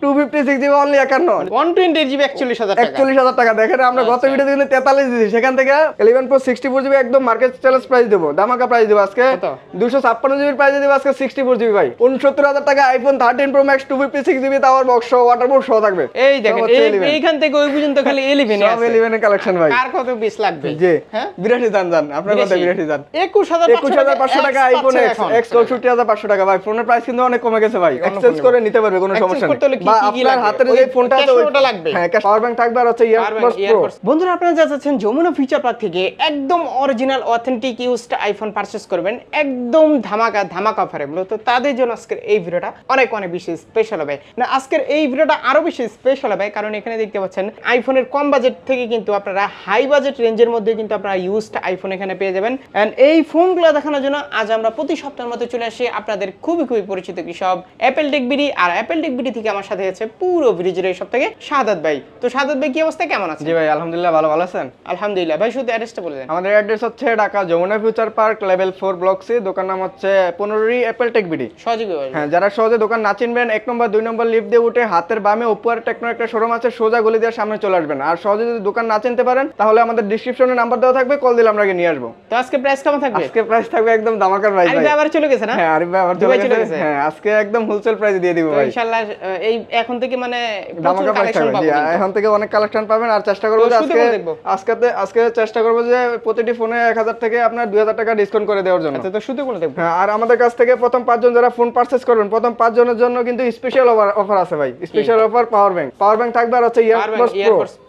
Two fifty six GB only টাকা। একচল্লিশ হাজার টাকা। দেখেন আমরা গত আচ্ছা। ভিডিওতে কিন্তু তেতাল্লিশ দিয়েছি। সেখান থেকে eleven pro sixty four GB একদম মার্কেট চ্যালেঞ্জ প্রাইস দেবো। দামাকা প্রাইস দেবো আজকে। কত? দুশো ছাপ্পান্ন জিবির প্রাইস দেবো আজকে সিক্সটি ফোর জিবি ভাই। উনসত্তর হাজার টাকা iPhone thirteen pro max two fifty six GB tower box waterproof সহ থাকবে। এই দেখেন সব হচ্ছে এই- 11 এইখান থেকে ওই পর্যন্ত খালি এলিভেন সব ইলেভেনের কালেকশন ভাই। কার কত পিস লাগবে? জি। হ্যাঁ? আপনার কথা টাকা আইফোন এক্স ভাই ফোনের প্রাইস কিন্তু অনেক কমে গেছে ভাই। এক্সচেঞ্জ করে নিতে পারবে কোনো সমস্যা নেই। বা আপনার হাতের যে ফোনটা আছে ওটা লাগবে? হ্যাঁ পাওয়ার ব্যাংক থাকবে আর হচ্ছে ইয়ারবাডস প্রো বন্ধুরা আপনারা যা চাচ্ছেন যমুনা ফিচার পার্ক থেকে একদম original authentic used iPhone purchase করবেন একদম ধামাকা ধামাকা অফারে মূলত তাদের জন্য আজকের এই ভিডিওটা অনেক অনেক বেশি স্পেশাল হবে। না আজকের এই ভিডিওটা আরও বেশি স্পেশাল হবে কারণ এখানে দেখতে পাচ্ছেন আইফোনের কম বাজেট থেকে কিন্তু আপনারা হাই বাজেট রেঞ্জের মধ্যে কিন্তু আপনারা ইউজড আইফোন এখানে পেয়ে যাবেন। এন্ড এই ফোনগুলো দেখানোর জন্য আজ আমরা প্রতি সপ্তাহের মতো চলে আসি আপনাদের খুবই খুবই পরিচিত কি সব অ্যাপেল টেক বিডি আর অ্যাপেল টেক বিডি থেকে আমার সাথে আছে পুরো ব্রিজের এই সব থেকে সাদাত ভাই। তো সাদাত ভাই কি অবস্থা? কেমন আছে জি ভাই আলহামদুলিল্লাহ ভালো ভালো আছেন? আলহামদুলিল্লাহ। ভাই শুধু অ্যাড্রেসটা বলে দেন। আমাদের অ্যাড্রেস হচ্ছে Dhaka Jamuna Future Park level four block C দোকান নাম হচ্ছে পনেরোই অ্যাপেল টেক বিডি বলবেন। হ্যাঁ যারা সহজে দোকান না চিনবেন এক নম্বর দুই নম্বর লিফট দিয়ে উঠে হাতের বামে উপর টেকনো একটা শোরুম আছে সোজা গলি দিয়ে সামনে চলে আসবেন। আর সহজে যদি দোকান না চিনতে পারেন তাহলে আমাদের ডিসক্রিপশনে নাম্বার দেওয়া থাকবে কল দিলে আমরা গিয়ে নিয়ে আসব। তো আজকে প্রাইস কেমন থাকবে? আজকে প্রাইস থাকবে একদম দামাকার প্রাইস ভাই ভাই। আবার চলে গেছে না? হ্যাঁ আরিফ ভাই আবার চলে গেছে? হ্যাঁ আজকে একদম হোলসেল প্রাইস দিয়ে দিব। ভাই। ইনশাআল্লাহ এই এখন থেকে মানে কালেকশন। এখন থেকে অনেক কালেকশন পাবেন। আর চেষ্টা করব যে আজকে আজকে আজকে চেষ্টা করব যে প্রতিটি ফোনে এক হাজার থেকে আপনার দুই হাজার টাকা ডিসকাউন্ট করে দেওয়ার জন্য। আচ্ছা তো শুধু করে দেখব। হ্যাঁ আর আমাদের কাছ থেকে প্রথম পাঁচজন যারা ফোন করবেন প্রথম পাঁচজনের জন্য কিন্তু স্পেশাল অফার আছে ভাই। Special offer power bank power bank থাকবে আর হচ্ছে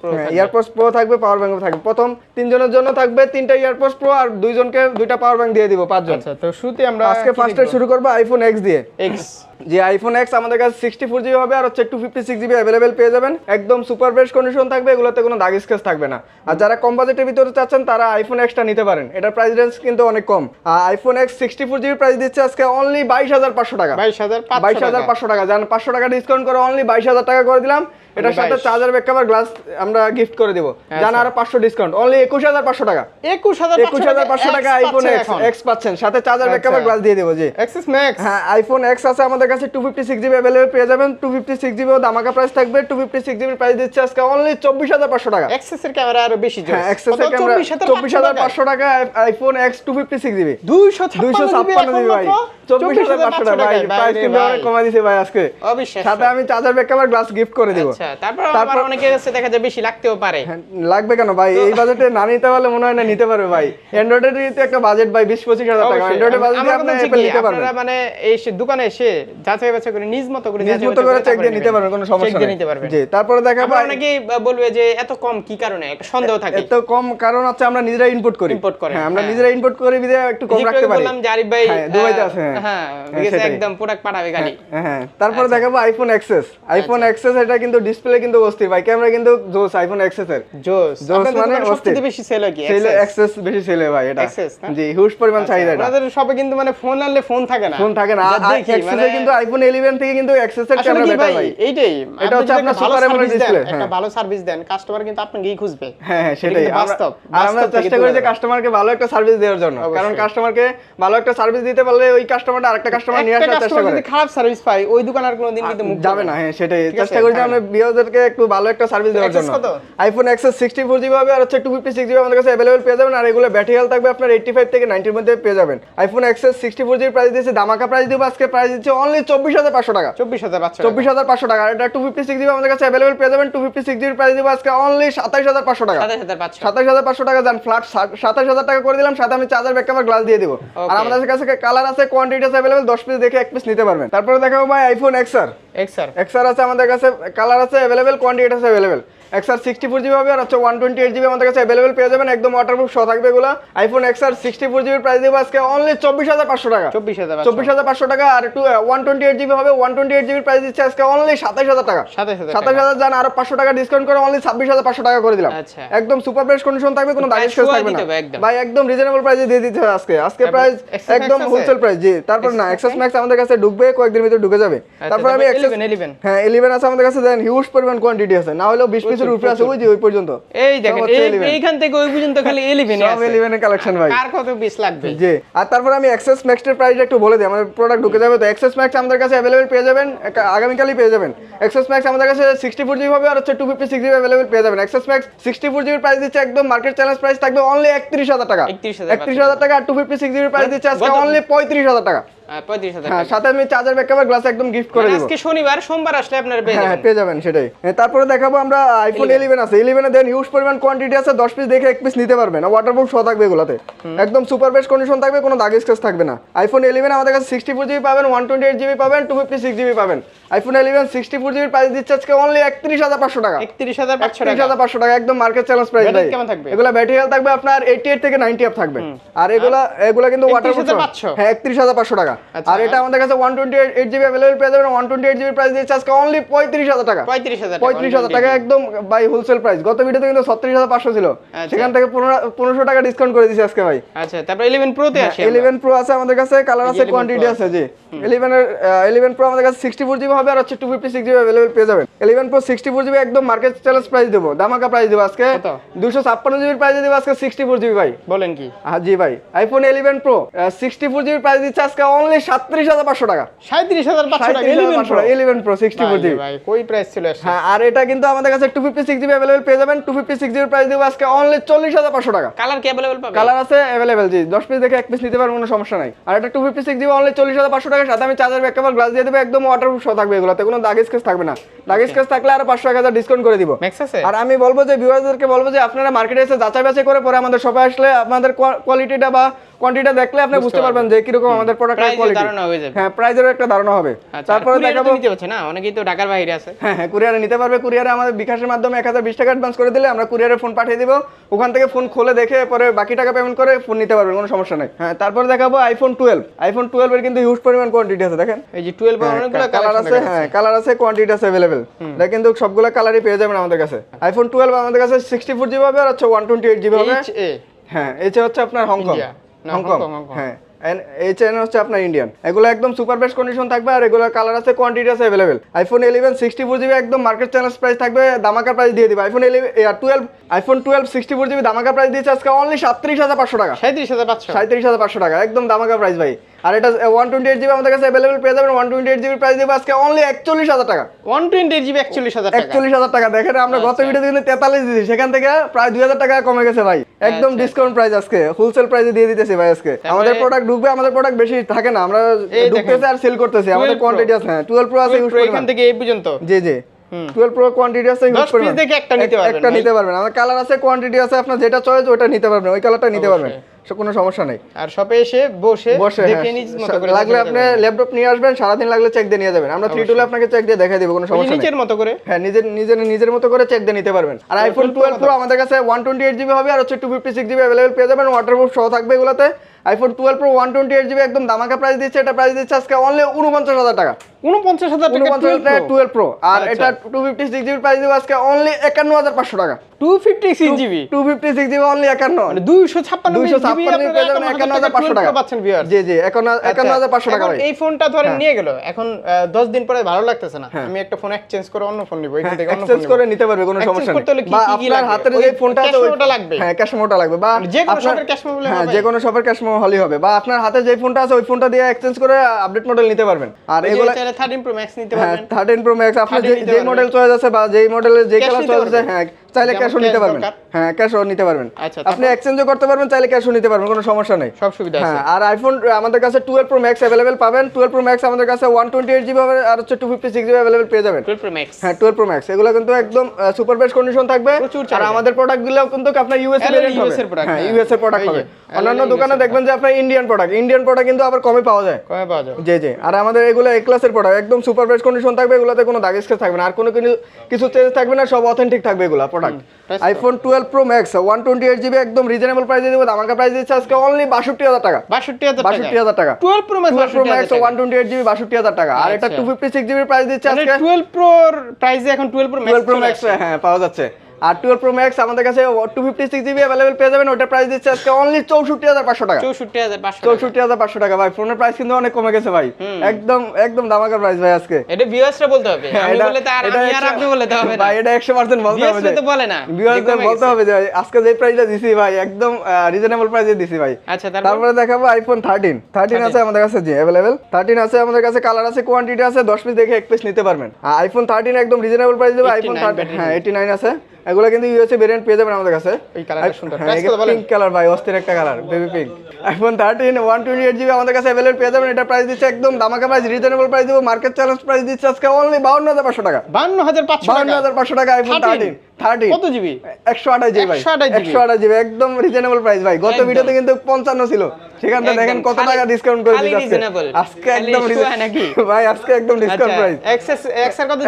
প্রো। ইয়ারপোর্টস প্রো থাকবে। পাওয়ার থাকবে প্রথম তিনজনের জন্য থাকবে তিনটা ইয়ারপোর্টস প্রো আর দুইজনকে দুইটা পাওয়ার ব্যাংক দিয়ে দিব পাঁচজন। আচ্ছা তো শুরুতে আমরা আজকে ফার্স্টে শুরু করব আইফোন এক্স দিয়ে। এক্স যে আইফোন এক্স আমাদের কাছে সিক্সটি ফোর জিবি হবে আর হচ্ছে two fifty six GB available পেয়ে যাবেন। একদম সুপার বেস্ট কন্ডিশন থাকবে এগুলোতে কোনো দাগ স্কেচ থাকবে না। আর যারা কম বাজেটের ভিতরে চাচ্ছেন তারা আইফোন এক্সটা নিতে পারেন। এটার প্রাইস রেঞ্জ কিন্তু অনেক কম। আর iPhone X sixty four GB price দিচ্ছে আজকে অনলি বাইশ হাজার পাঁচশো টাকা। বাইশ হাজার বাইশ হাজার পাঁচশো টাকা। জান পাঁচশো টাকা ডিসকাউন্ট করে অনলি বাইশ হাজার টাকা করে দিলাম। এটার সাথে চার্জার ব্যাক কভার গ্লাস আমরা গিফট করে দিব। জান আরও পাঁচশো ডিসকাউন্ট অনলি একুশ হাজার পাঁচশো টাকা। একুশ হাজার একুশ হাজার পাঁচশো টাকা আইফোন এক্স এক্স পাচ্ছেন সাথে চার্জার ব্যাক কভার আচ্ছা। গ্লাস দিয়ে দেবো জি। এক্সেস ম্যাক্স হ্যাঁ আইফোন এক্স আছে আমাদের কাছে two fifty six GB available পেয়ে যাবেন। টু ফিফটি সিক্স জিবি দামাকা প্রাইস থাকবে টু ফিফটি সিক্স জিবির প্রাইস দিচ্ছে আজকে অনলি চব্বিশ হাজার পাঁচশো টাকা। এক্সেসের ক্যামেরা আরও বেশি জোর। হ্যাঁ এক্সেসের ক্যামেরা চব্বিশ হাজার পাঁচশো টাকা iPhone X two fifty six GB দুইশো দুইশো ছাপ্পান্ন জিবি ভাই। চব্বিশ হাজার পাঁচশো টাকা ভাই প্রাইস কিন্তু অনেক কমা দিছে ভাই আজকে। সাথে আমি charger back cover glass gift করে দিব। আচ্ছা তারপর আবার তারপর- অনেকের কাছে দেখা যায় বেশি লাগতেও পারে। হ্যাঁ, লাগবে কেন ভাই? এই বাজেটে না নিতে পারলে মনে হয় না নিতে পারবে ভাই। অ্যান্ড্রয়েডের তো একটা বাজেট ভাই বিশ পঁচিশ হাজার টাকা। অ্যান্ড্রয়েডের বাজেটে আমার আপনি অ্যাপেল নিতে পারবেন। আপনারা মানে এই দোকানে এসে যাচাই বাছাই করে নিজ মতো করে নিজ মতো করে চেক দিয়ে নিতে পারবেন কোনো সমস্যা নেই। নিতে পারবেন। জি তারপরে দেখাবো আবার অনেকেই বলবে যে এত কম কি কারণে? একটা সন্দেহ থাকে। এত কম কারণ হচ্ছে আমরা নিজেরা ইনপুট করি। Import করেন, হ্যাঁ আমরা। নিজেরা ইনপুট করে বিদে একটু কম রাখতে পারি। বললাম যে আরিফ ভাই হ্যাঁ, দুবাইতে আছে, হ্যাঁ। হ্যাঁ। একদম প্রোডাক্ট পাঠাবে গাড়ি। হ্যাঁ, হ্যাঁ তারপরে আচ্ছা। দেখাবো আইফোন এক্সেস আইফোন এক্সেস এটা কিন্তু ডিসপ্লে কিন্তু অস্থির ভাই। ক্যামেরা কিন্তু জোস আইফোন এক্সেস এর। জোস। জোস মানে সবচেয়ে অস্থির। বেশি সেল হয় কি? সেল এক্সেস বেশি সেল হয় ভাই এটা। না? জি হিউজ পরিমাণ চাহিদা এটা আপনাদের সবে কিন্তু মানে ফোন আনলে ফোন থাকে না। ফোন থাকে না। দেখি, এক্সেস মানে কিন্তু আইফোন 11 থেকে কিন্তু এক্সেস এর ক্যামেরা বেটার ভাই? এইটাই। এটা হচ্ছে আপনার সার্ভিস দেন display, একটা হ্যাঁ। ভালো সার্ভিস দেন কাস্টমার কিন্তু আপনাকেই খুঁজবে। হ্যাঁ হ্যাঁ সেটাই। বাস্তব, আর আমরা চেষ্টা করি যে কাস্টমারকে ভালো একটা সার্ভিস দেওয়ার জন্য। কারণ। কাস্টমারকে ভালো একটা সার্ভিস দিতে পারলে ওই কাস্টমারটা আরেকটা কাস্টমার নিয়ে আসার চেষ্টা করে। যদি খারাপ সার্ভিস পায় ওই দোকান আর কোনোদিন কিন্তু মুখ যাবে না হ্যাঁ সেটাই। চেষ্টা করি যে হ্যাঁ। আমরা বিয়ারদেরকে একটু ভালো একটা সার্ভিস দেওয়ার জন্য? IPhone XS sixty four GB হবে আর হচ্ছে টু ফিফটি সিক্স জিবি আমাদের কাছে অ্যাভেলেবল পেয়ে যাবেন আর এগুলো ব্যাটারি হেলথ থাকবে আপনার এইটটি ফাইভ থেকে নাইনটির মধ্যে পেয়ে যাবেন। IPhone XS sixty four GB price দিয়েছে দামাকা প্রাইস দিব আজকে প্রাইস দিচ্ছে অনলি চব্বিশ হাজার পাঁচশো টাকা। চব্বিশ হাজার পাঁচশো চব্বিশ হাজার পাঁচশো টাকা আর এটা টু ফিফটি সিক্স জিবি আমাদের কাছে অ্যাভেলেবল পেয়ে যাবেন two fifty six GB price দিব আজকে অনলি সাতাইশ হাজার পাঁচশো টাকা। সাতাশ হাজার পাঁচশো। সাতাশ হাজার পাঁচশো টাকা যান ফ্ল্যাট সাতাশ হাজার টাকা করে দিলাম সাথে আমি চার্জার ব্যাক কভার গ্লাস দিয়ে দিব। আর আমাদের কাছে কালার আছে কোয়ান্টিটি আছে অ্যাভেলেবল দশ পিস দেখে এক পিস নিতে পারবেন। তারপরে দেখাবো ভাই আইফোন এক্সার এক্সার এক্সার আছে আমাদের কাছে কালার আছে অ্যাভেলেবেল কোয়ান্টিটি আছে available XR sixty four GB হবে আর হচ্ছে ওয়ান টোয়েন্টি এইট জিবি আমাদের কাছে অ্যাভেলেবেল পেয়ে যাবেন। একদম ওয়াটারপ্রুফ সহ থাকবে এগুলো। আইফোন এক্সার সিক্সটি ফোর জিবির প্রাইস দেবো আজকে অনলি চব্বিশ হাজার পাঁচশো টাকা। চব্বিশ হাজার চব্বিশ হাজার পাঁচশো টাকা আর একটু ওয়ান টোয়েন্টি এইট জিবি হবে। ওয়ান টোয়েন্টি এইট জিবির প্রাইস দিচ্ছে আজকে অনলি সাতাশ হাজার টাকা। সাতাশ হাজার যান আরও পাঁচশো টাকা ডিসকাউন্ট করে অনলি ছাব্বিশ হাজার পাঁচশো টাকা করে দিলাম। আচ্ছা। একদম সুপার প্রাইস কন্ডিশন থাকবে কোনো দাগের শেষ থাকবে না। ভাই একদম রিজনেবল প্রাইসে দিয়ে দিতে হবে আজকে। আজকে প্রাইস একদম? হোলসেল প্রাইস জি। তারপর না এক্সেস ম্যাক্স আমাদের কাছে ঢুকবে কয়েকদিন ভিতরে ঢুকে যাবে। তারপর আমি হ্যাঁ ইলেভেন আছে আমাদের কাছে দেন হিউজ পরিমাণ কোয়ান্টিটি আছে। না হলেও বিশ পিস বছর উপরে আছে ওই যে ওই পর্যন্ত। এই দেখেন 11 এইখান থেকে ওই পর্যন্ত খালি এলিভেন সব ইলেভেনের কালেকশন ভাই। কার কত পিস লাগবে? জি। আর তারপরে আমি এক্সেস ম্যাক্সের প্রাইস একটু বলে দিই আমাদের প্রোডাক্ট ঢুকে যাবে তো এক্সেস ম্যাক্স আমাদের কাছে অ্যাভেলেবেল পেয়ে যাবেন এক- আগামীকালই পেয়ে যাবেন। এক্সেস ম্যাক্স আমাদের কাছে সিক্সটি ফোর জিবি হবে আর হচ্ছে two fifty six GB available পেয়ে যাবেন। এক্সেস ম্যাক্স সিক্সটি ফোর জিবির প্রাইস দিচ্ছে একদম মার্কেট চ্যালেঞ্জ প্রাইস থাকবে অনলি একত্রিশ হাজার টাকা। 31,000 একত্রিশ হাজার টাকা আর টু ফিফটি সিক্স জিবির প্রাইস দিচ্ছে আজকে অনলি পঁয়ত্রিশ হাজার টাকা। পঁয়ত্রিশ হাজার সাথে আমি চার্জার গ্লাস একদম গিফট করে মানে আজকে শনিবার সোমবার আসলে আপনারা পেয়ে হ্যাঁ পেয়ে যাবেন সেটাই। হ্যাঁ, তারপরে দেখাবো আমরা আইফোন ইলেভেন আছে। ইলেভেনে দেন হিউজ পরিমাণ কোয়ান্টিটি আছে দশ পিস দেখে এক পিস নিতে পারবেন। ওয়াটারপ্রুফ থাকবে এগুলোতে। একদম সুপার বেস্ট কন্ডিশন থাকবে কোনো দাগ স্কেচ থাকবে না। আইফোন ইলেভেন আমাদের কাছে জিবি পাবেন ওয়ান টোয়েন্টি এইট জিবি পাবেন টু ফিফটি সিক্স জিবি পাবেন আইফোন জিবির প্রাইস দিচ্ছে আজকে অনলি টাকা। টাকা। একদম মার্কেট চ্যালেঞ্জ প্রাইস Battery ভাই। কেমন থাকবে? এগুলো ব্যাটারি হেলথ থাকবে আপনার এইটি এইট থেকে নাইনটি আপ থাকবে। আর এগুলা এগুলা কিন্তু ওয়াটার 31,500 হ্যাঁ একত্রিশ হাজার পাঁচশো টাকা। আর এটা আমাদের কাছে one twenty eight GB available পেয়ে যাবেন। One twenty eight GB price দিচ্ছে আজকে অনলি পঁয়ত্রিশ হাজার টাকা। পঁয়ত্রিশ হাজার পঁয়ত্রিশ হাজার টাকা একদম বাই হোলসেল প্রাইস গত ভিডিওতে কিন্তু ছত্রিশ হাজার পাঁচশো ছিল। আচ্ছা। সেখান থেকে পনেরো পনেরোশো টাকা ডিসকাউন্ট করে দিয়েছি আজকে ভাই। আচ্ছা তারপর ইলেভেন প্রোতে আছে। ইলেভেন প্রো আছে আমাদের কাছে কালার আছে 11 কোয়ান্টিটি আছে জি। ইলেভেনের ইলেভেন প্রো আমাদের কাছে সিক্সটি ফোর জিবি হবে আর হচ্ছে two fifty six GB available পেয়ে যাবেন। Eleven pro sixty four GB একদম মার্কেট চ্যালেঞ্জ প্রাইস দেবো দামাকা প্রাইস দেবো আজকে? দুশো ছাপ্পান্ন জিবির প্রাইস দেবো আজকে সিক্সটি ফোর জিবি ভাই। বলেন কি? হ্যাঁ জি ভাই iPhone eleven pro sixty four জিবির প্রাইস দিচ্ছে আজকে অনলি সাতত্রিশ হাজার পাঁচশো টাকা। সাঁত্রিশ হাজার পাঁচশো টাকা সাঁত্রিশ ইলেভেন টাকা প্রো সিক্সটি ফোর জিবি ভাই প্রাইস ছিল হ্যাঁ আর এটা কিন্তু আমাদের কাছে two fifty six GB available পেয়ে যাবেন। টু ফিফটি সিক্স জিবির প্রাইস দেবো আজকে অনলি চল্লিশ হাজার পাঁচশো টাকা। কালার কি অ্যাভেলেবল পাবে? কালার আছে অ্যাভেলেবেল জি। দশ পিস দেখে এক পিস নিতে পারবেন কোনো সমস্যা নাই। আর এটা two fifty six GB only চল্লিশ হাজার পাঁচশো টাকার সাথে আমি চার্জার ব্যাক কভার গ্লাস দিয়ে দেবো একদম ওয়াটারপ্রুফ সহ থাকবে এগুলোতে কোনো দাগ স্কেচ থাকবে না। দাগ স্কেচ থাকলে আর পাঁচশো এক হাজার ডিসকাউন্ট করে দিব। আর আমি বলব যে ভিউয়ারদেরকে বলব যে আপনারা মার্কেটে এসে যাচাই বাছাই করে পরে আমাদের শপে আসলে আপনাদের কোয়ালিটিটা বা কোয়ান্টিটিটা দেখলে আপনি বুঝতে পারবেন যে কীরকম আমাদের প্রোডাক্টের এর কোয়ালিটি হয়ে প্রাইজেরও একটা ধারণা হবে। আচ্ছা তারপরে তারপরে দেখাবো নিতে হচ্ছে না? অনেকেই তো ঢাকার বাইরে আছে। হ্যাঁ হ্যাঁ কুরিয়ারে নিতে পারবে। কুরিয়ারে আমাদের বিকাশের মাধ্যমে এক হাজার বিশ টাকা অ্যাডভান্স করে দিলে আমরা কুরিয়ারে ফোন পাঠিয়ে দিব। ওখান থেকে ফোন খুলে দেখে পরে বাকি টাকা পেমেন্ট করে ফোন নিতে পারবেন কোনো সমস্যা নেই। হ্যাঁ তারপর দেখাবো আইফোন টুয়েলভ আইফোন টুয়েলভের কিন্তু হিউজ পরিমাণ কোয়ান্টিটি আছে দেখেন? এই যে টুয়েলভ অনেকগুলো কালার আছে হ্যাঁ কালার আছে কোয়ান্টিটি আছে अवेलेबल এটা কিন্তু সবগুলো কালারই পেয়ে যাবেন আমাদের কাছে। আইফোন টুয়েলভ আমাদের কাছে সিক্সটি ফোর জিবি হবে আর হচ্ছে ওয়ান টোয়েন্টি এইট জিবি হবে। এইচ এ হ্যাঁ এটা হচ্ছে আপনার হংকং, হংকং। হ্যাঁ। এইচ এন হচ্ছে আপনার ইন্ডিয়ান এগুলো একদম সুপার বেস্ট কন্ডিশন থাকবে আর এগুলো কালার আছে কোয়ান্টিটি আছে available iPhone eleven sixty four GB একদম মার্কেট চ্যানেল প্রাইস থাকবে দামাকা প্রাইস দিয়ে দিবে। IPhone eleven twelve iPhone twelve sixty four GB দামাকা price দিয়েছে আজকে অনলি সাতত্রিশ হাজার পাঁচশো টাকা। সাঁত্রিশ হাজার পাঁচশো। সাঁত্রিশ হাজার পাঁচশো টাকা একদম দামাকা প্রাইস ভাই। আর এটা ওয়ান টোয়েন্টি এইট জিবি আমাদের কাছে অ্যাভেলেবেল পেয়ে যাবেন one twenty eight GB price দেবে আজকে অনলি একচল্লিশ হাজার টাকা। ওয়ান টোয়েন্টি এইট জিবি একচল্লিশ হাজার একচল্লিশ হাজার টাকা দেখেন আমরা গত ভিডিওতে কিন্তু তেতাল্লিশ দিয়েছি সেখান থেকে প্রায় দুই হাজার টাকা কমে গেছে ভাই। একদম আচ্ছা, ডিসকাউন্ট প্রাইস আজকে হোলসেল প্রাইসে দিয়ে দিতেছি ভাই আজকে। আমাদের প্রোডাক্ট ঢুকবে আমাদের প্রোডাক্ট বেশি থাকে না আমরা ঢুকতেছে আর সেল করতেছি আমাদের 12 Pro। কোয়ান্টিটি আছে হ্যাঁ টুয়েলভ প্রো আছে এখান থেকে এই পর্যন্ত। জি জি। টুয়েলভ প্রো কোয়ান্টিটি আছে ইউজ 10 piece দেখে একটা নিতে পারবেন একটা নিতে পারবেন। আমার কালার আছে কোয়ান্টিটি আছে আপনার যেটা চয়েস ওটা নিতে পারবেন। ওই কালারটা নিতে পারবেন। সে কোনো সমস্যা নেই। আর শপে এসে বসে দেখে হ্যাঁ, নিজ মতো করে লাগলে আপনি ল্যাপটপ নিয়ে আসবেন সারাদিন লাগলে চেক দিয়ে নিয়ে যাবেন। আমরা থ্রি টুলে আপনাকে চেক দিয়ে দেখাই দিব কোনো সমস্যা নেই। নিচের মতো করে? হ্যাঁ নিজের নিজের নিজের মতো করে চেক দিয়ে নিতে পারবেন। আর আইফোন টুয়েলভ প্রো আমাদের কাছে ওয়ান টোয়েন্টি এইট জিবি হবে আর হচ্ছে two fifty six GB available পেয়ে যাবেন। ওয়াটারপ্রুফ সহ থাকবে এগুলোতে। IPhone twelve pro one twenty eight GB একদম দামাকা প্রাইস দিচ্ছে। এটা প্রাইস দিচ্ছে আজকে অনলি উনপঞ্চাশ হাজার টাকা। উনপঞ্চাশ হাজার টাকা উনপঞ্চাশ হাজার টাকা টুয়েলভ প্রো আর আচ্ছা। এটা two fifty six GB price দেবো আজকে অনলি একান্ন হাজার পাঁচশো টাকা। Two fifty six GB two fifty six GB only একান্ন। মানে দুইশো ছাপ্পান্ন দুইশো ছাপ্পান্ন যাবেন একান্ন হাজার পাঁচশো টাকা। পাচ্ছেন ভিউয়ার জি জি একান্ন একান্ন হাজার পাঁচশো টাকা আচ্ছা, এই ফোনটা ধরেন নিয়ে গেল। এখন দশ দিন পরে ভালো লাগতেছে না। আমি একটা ফোন এক্সচেঞ্জ করে অন্য ফোন নিবো এখান থেকে এক্সচেঞ্জ করে নিতে পারবে কোনো সমস্যা নেই। বা আপনার? হাতের যে ফোনটা আছে cash লাগবে? হ্যাঁ ক্যাশ মোটা লাগবে। বা যে কোনো শপের memo হ্যাঁ যে কোনো শপের ক্যাশ হলেই হবে। বা আপনার হাতে যে ফোনটা আছে ওই ফোনটা দিয়ে এক্সচেঞ্জ করে আপডেট মডেল নিতে পারবেন। আর এগুলো চাইলে থার্টিন প্রো ম্যাক্স নিতে হ্যাঁ পারবেন। থার্টিন প্রো ম্যাক্স আপনার যে যে মডেল চয়েস আছে বা যেই মডেলের যে কালার চয়েস আছে হ্যাঁ চাইলে ক্যাশও নিতে পারবেন। হ্যাঁ ক্যাশও নিতে পারবেন। আচ্ছা, আপনি এক্সচেঞ্জও করতে পারবেন চাইলে ক্যাশও নিতে পারবেন কোনো সমস্যা নেই। সব সুবিধা আছে। হ্যাঁ আর আইফোন আমাদের কাছে টুয়েলভ প্রো ম্যাক্স অ্যাভেলেবেল পাবেন। টুয়েলভ প্রো ম্যাক্স আমাদের কাছে ওয়ান টোয়েন্টি এইট জিবি হবে আর হচ্ছে two fifty six GB available পেয়ে যাবেন। টুয়েলভ প্রো ম্যাক্স হ্যাঁ টুয়েলভ প্রো ম্যাক্স এগুলো কিন্তু একদম সুপার বেস্ট কন্ডিশন থাকবে। আর। আমাদের প্রোডাক্টগুলো কিন্তু আপনার ইউএস হবে। এর হ্যাঁ হ্যাঁ। ইউএস এর প্রোডাক্ট হবে। অন্যান্য দোকানে দেখবেন যে আপনার ইন্ডিয়ান প্রোডাক্ট ইন্ডিয়ান প্রোডাক্ট কিন্তু আবার কমে পাওয়া যায়। কমে পাওয়া যায়। জি জি। আর আমাদের এগুলো এ ক্লাসের প্রোডাক্ট একদম সুপার বেস্ট কন্ডিশন থাকবে এগুলোতে কোনো দাগ স্কেচ থাকবে না। আর কোনো কিছু কিছু চেঞ্জ থাকবে না সব অথেন্টিক থাকবে এগুলো product iPhone twelve pro max one twenty eight GB একদম রিজনেবল প্রাইসে দেবো। আমাকে প্রাইস দিচ্ছে আজকে অনলি বাষট্টি হাজার টাকা। বাষট্টি হাজার বাষট্টি হাজার টাকা। Twelve pro max pro max one twenty eight GB বাষট্টি হাজার টাকা। আর এটা। টু ফিফটি সিক্স জিবির প্রাইস দিচ্ছে আজকে। টুয়েলভ প্রোর প্রাইসে এখন twelve pro twelve pro max max হ্যাঁ পাওয়া যাচ্ছে। আর টুয়েলভ প্রো ম্যাক্স আমাদের কাছে two fifty six GB available পেয়ে যাবেন। ওটার প্রাইস দিচ্ছে আজকে অনলি চৌষট্টি হাজার পাঁচশো টাকা। চৌষট্টি হাজার পাঁচশো চৌষট্টি হাজার পাঁচশো টাকা। ভাই ফোনের প্রাইস কিন্তু অনেক কমে গেছে ভাই। একদম একদম দামাকা প্রাইস ভাই আজকে। এটা ভিউয়ার্সরা বলতে হবে। আমি এটা- বলে তো আর আমি আর আপনি বলে হবে ভাই এটা একশো পার্সেন্ট বলতে হবে তো বলে না। ভিউয়ারদের যে বলতে হবে যে আজকে যে প্রাইসটা দিছি ভাই একদম রিজনেবল প্রাইসে দিছি ভাই। আচ্ছা তারপরে? দেখাবো আইফোন থার্টিন থার্টিন আছে আমাদের কাছে জি অ্যাভেলেবেল থার্টিন আছে আমাদের কাছে কালার আছে কোয়ান্টিটি আছে দশ পিস দেখে এক পিস নিতে পারবেন। আইফোন থার্টিন একদম রিজনেবল প্রাইস দেবে আইফোন 89 থার্টিন হ্যাঁ এইটি নাইন আছে। এগুলো কিন্তু ইউএসএ ভেরিয়েন্ট পেয়ে যাবেন আমাদের কাছে। এই কালারটা সুন্দর? পিঙ্ক কালার ভাই অস্থির একটা colour baby pink iPhone thirteen one twenty eight GB আমাদের কাছে অ্যাভেলেবল পেয়ে যাবেন। এটা প্রাইস দিচ্ছে একদম দামাকা প্রাইস রিজনেবল প্রাইস দিব। মার্কেট চ্যালেঞ্জ প্রাইস দিচ্ছে আজকে অনলি বাউন্ন হাজার পাঁচশো টাকা। বাউন্ন হাজার পাঁচশো টাকা। আইফোন থার্টিন থার্টিন কত জিবি? একশো আঠাশ জিবি ভাই। একশো আঠাশ জিবি। একদম রিজনেবল প্রাইস ভাই। গত ভিডিওতে কিন্তু পঞ্চান্ন ছিল। সেখান দেখেন কত টাকা ডিসকাউন্ট করে দিচ্ছে। আজকে একদম issue reason- নাকি? ভাই আজকে একদম ডিসকাউন্ট প্রাইস এক্সের কত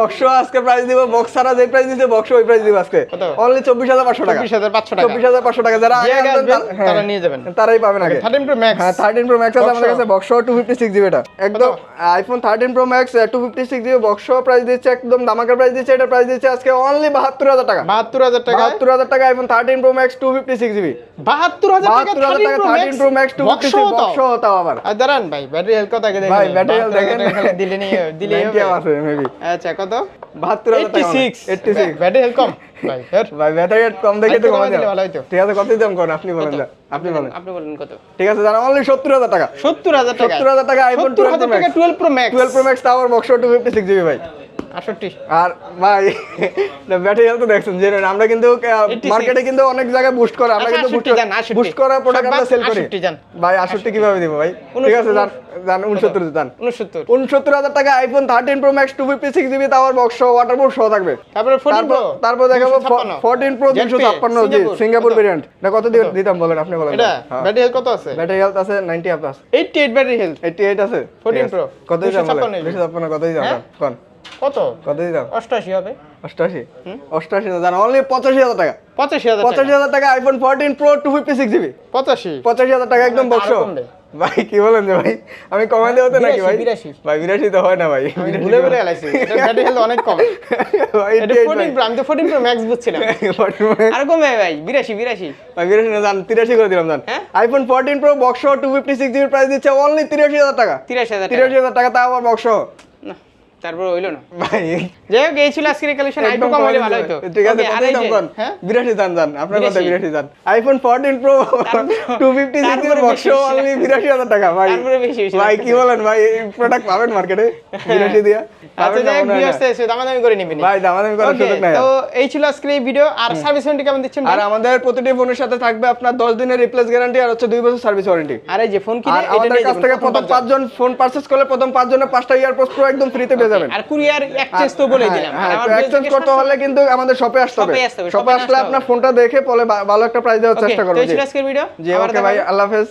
বক্স আজকে প্রাইস দিব। বক্স ছাড়া যে প্রাইস দিচ্ছে বক্স ওই প্রাইস দিব আজকে। অনলি চব্বিশ হাজার পাঁচশো টাকা। চব্বিশ হাজার পাঁচশো টাকা। চব্বিশ হাজার পাঁচশো টাকা। যারা তারা- হ্যাঁ, নিয়ে যাবেন। তারাই পাবেন আগে। থার্টিন প্রো ম্যাক্স হ্যাঁ থার্টিন প্রো ম্যাক্স আছে আমাদের কাছে। বক্স টু ফিফটি সিক্স জিবিটা একদম iPhone thirteen pro max two fifty six GB box price দিচ্ছে একদম দামাকার প্রাইস দিচ্ছে এটা প্রাইস দিচ্ছে আজকে অনলি বাহাত্তর হাজার টাকা। বাহাত্তর হাজার টাকা বাহাত্তর হাজার টাকা iPhone thirteen pro max two fifty six GB বাহাত্তর হাজার বাহাত্তর হাজার টাকা thirteen pro max two fifty six box হতাও আবার। আর দাঁড়ান ভাই ব্যাটারি হেলথ কত দেখেন ভাই ব্যাটারি দেখেন। দিলে নিয়ে দিলে আছে মেবি আচ্ছা কত? বাহাত্তর হাজার টাকা 86 এইটটি সিক্স ব্যাটারি হেলথ কম? ভাই ভাই ব্যাটারি কম দেখে তো কমে কমাই ভালো হইতো। ঠিক আছে কত দাম করেন আপনি বলেন আপনি বলেন। আপনি বলেন কত? ঠিক আছে জানা অনলি সত্তর হাজার টাকা। সত্তর হাজার টাকা। সত্তর হাজার টাকা আইফোন সত্তর হাজার টাকা twelve pro max twelve pro max tower box two fifty six GB ভাই। আটষট্টি। আর ভাই ব্যাটারি তো দেখছেন যে আমরা কিন্তু মার্কেটে কিন্তু অনেক জায়গায় বুস্ট করে আমরা আচ্ছা, কিন্তু 68 68 বুস্ট করা প্রোডাক্ট আমরা সেল করি। ভাই 68 কীভাবে দিব ভাই? ঠিক আছে জান জান 69 জান। উনসত্তর। উনসত্তর হাজার টাকা iPhone thirteen pro max two fifty six GB tower box waterproof সহ থাকবে। তারপরে তারপর প্রো তারপর দেখাবো ফোরটিন প্রো Jet দুশো pay, ছাপ্পান্ন জি সিঙ্গাপুর। ভেরিয়েন্ট না কত দিতাম বলেন আপনি বলেন। এটা? ব্যাটারি হেলথ কত আছে? ব্যাটারি হেলথ আছে নাইনটি আপ আছে। Eighty eight battery health eighty eight আছে? 14 ঠিক আছে। Pro, কত দিতাম 256 দুশো ছাপ্পান্ন কত দিতাম হ্যাঁ? কোন? কত? কত দিতাম অষ্টআশি হবে। অষ্টাশি? না জানো অনলি পঁচাশি হাজার টাকা। পঁচাশি হাজার পঁচাশি হাজার টাকা iPhone fourteen pro two fifty six GB পঁচাশি? পঁচাশি হাজার টাকা একদম আরও বক্স ভাই কি বলেন যে ভাই? আমি কমাই দেবো তো নাকি ভাই। ভাই বিরাশি তো হয় না ভাই ভুলে ভুলে গেলাইছি এটা ব্যাটারি হেলথ অনেক কম। ভাই এটা ফোরটিন প্রো আমি তো ফোরটিন প্রো ম্যাক্স বুঝছিলাম। ভাই। 14 Pro আর কমে ভাই বিরাশি বিরাশি। ভাই বিরাশি না জান তিরাশি করে দিলাম জান? IPhone fourteen pro box two fifty six জিবির প্রাইস দিচ্ছে অনলি তিরাশি হাজার টাকা। তিরাশি হাজার তিরাশি হাজার টাকা তাও আবার বক্স তারপর হইল না। ভাই যাই হোক এই ছিল আজকের কালেকশন একদম কম হলে ভালো হতো। ঠিক আছে আর এই হ্যাঁ? জান আপনার কথা 82 iPhone fourteen pro two fifty six তারপরে বক্স অনলি বিরাশি হাজার টাকা ভাই। তারপরে বেশি বেশি ভাই কি বলেন ভাই এই প্রোডাক্ট পাবেন মার্কেটে বিরাশি দিয়া? আচ্ছা যাই হোক ভিউয়ার্স এসে দামাদামি করে নিবেন। ভাই দামাদামি করার সুযোগ নাই তো এই ছিল আজকের এই ভিডিও আর সার্ভিস ওয়ারেন্টি কেমন দিচ্ছেন আর আমাদের প্রতিটি ফোনের সাথে থাকবে আপনার দশ দিনের রিপ্লেস গ্যারান্টি আর হচ্ছে দুই বছর সার্ভিস ওয়ারেন্টি আর এই যে ফোন কিনে আমাদের কাছ থেকে প্রথম পাঁচজন। ফোন পারচেস করলে প্রথম পাঁচজনের পাঁচটা ইয়ারপোর্ট প্রো একদম ফ্রিতে পেয়ে যাবেন। আর কুরিয়ার এক্সচেঞ্জ তো বলে দিলাম। আর আমার এক্সচেঞ্জ করতে হলে কিন্তু আমাদের শপে আসতে হবে। শপে আসলে আপনার ফোনটা দেখে পরে ভালো একটা প্রাইস দেওয়ার চেষ্টা তো করব আজকের ভিডিও জি ওকে ভাই। আল্লাহ হাফেজ।